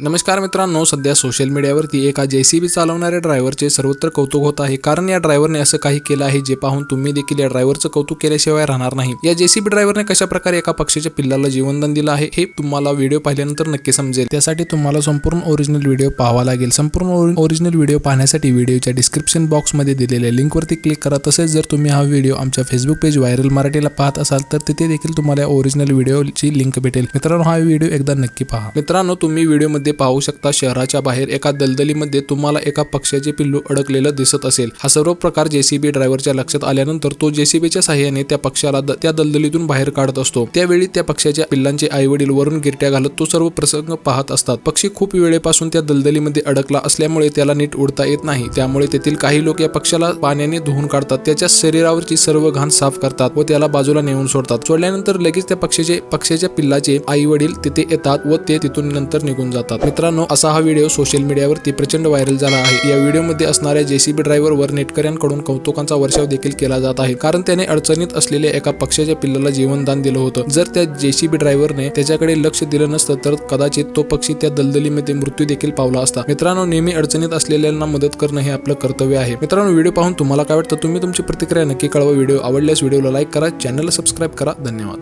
नमस्कार मित्रांनो सध्या सोशल मीडियावरती एका जे सी बी चालवणाऱ्या ड्रायव्हरचे सर्वत्र कौतुक होत आहे. कारण या ड्रायव्हरने असं काही केलं आहे जे पाहून तुम्ही देखील या ड्रायव्हरचं कौतुक केल्याशिवाय राहणार नाही. या जेसीबी ड्रायव्हरने कशा प्रकारे एका पक्षाच्या पिल्लाला जीवनदान दिलं आहे हे तुम्हाला व्हिडिओ पाहिल्यानंतर नक्की समजेल. त्यासाठी तुम्हाला संपूर्ण ओरिजिनल व्हिडिओ पाहावा लागेल. संपूर्ण ओरिजिनल व्हिडिओ पाहण्यासाठी व्हिडिओच्या डिस्क्रिप्शन बॉक्समध्ये दिलेल्या लिंकवरती क्लिक करा. तसेच जर तुम्ही हा व्हिडिओ आमच्या फेसबुक पेज व्हायरल मराठीला पाहत असाल तर तिथे देखील तुम्हाला ओरिजिनल व्हिडिओची लिंक भेटेल. मित्रांनो हा व्हिडिओ एकदा नक्की पहा. मित्रांनो तुम्ही व्हिडिओमध्ये पाहू शकता शहराच्या बाहेर एका दलदलीमध्ये तुम्हाला एका पक्ष्याचे पिल्लू अडकलेलं दिसत असेल. हा सर्व प्रकार जेसीबी ड्रायव्हरच्या लक्षात आल्यानंतर तो जेसीबीच्या साहाय्याने त्या पक्षाला द- त्या दलदलीतून बाहेर काढत असतो. त्यावेळी त्या पक्षाच्या पिल्लांचे आई वडील वरून गिरट्या घालत तो सर्व प्रसंग पाहत असतात. पक्षी खूप वेळेपासून त्या दलदलीमध्ये अडकला असल्यामुळे त्याला नीट उडता येत नाही. त्यामुळे तेथील काही लोक या पक्षाला पाण्याने धुवून काढतात. त्याच्या शरीरावरची सर्व घाण साफ करतात व त्याला बाजूला नेऊन सोडतात. सोडल्यानंतर लगेच त्या पक्षाचे पक्षाच्या पिल्लाचे आई वडील तिथे येतात व ते तिथून नंतर निघून जातात. मित्रांनो असा हा व्हिडिओ सोशल मीडियावरती प्रचंड व्हायरल झाला आहे. या व्हिडिओमध्ये असणाऱ्या जेसीबी ड्रायव्हरवर नेटकऱ्यांकडून कौतुकांचा वर्षाव देखील केला जात आहे. कारण त्याने अडचणीत असलेल्या एका पक्षाच्या पिल्लाला जीवनदान दिलं होतं. जर त्या जेसीबी ड्रायव्हरने त्याच्याकडे लक्ष दिलं नसतं तर कदाचित तो पक्षी त्या दलदलीमध्ये मृत्यू देखील पावला असता. मित्रांनो नेहमी अडचणीत असलेल्यांना मदत करणं हे आपलं कर्तव्य आहे. मित्रांनो व्हिडिओ पाहून तुम्हाला काय वाटतं? तुम्ही तुमची प्रतिक्रिया नक्की कळवा. व्हिडिओ आवडल्यास व्हिडिओला लाईक करा चॅनलला सबस्क्राईब करा. धन्यवाद.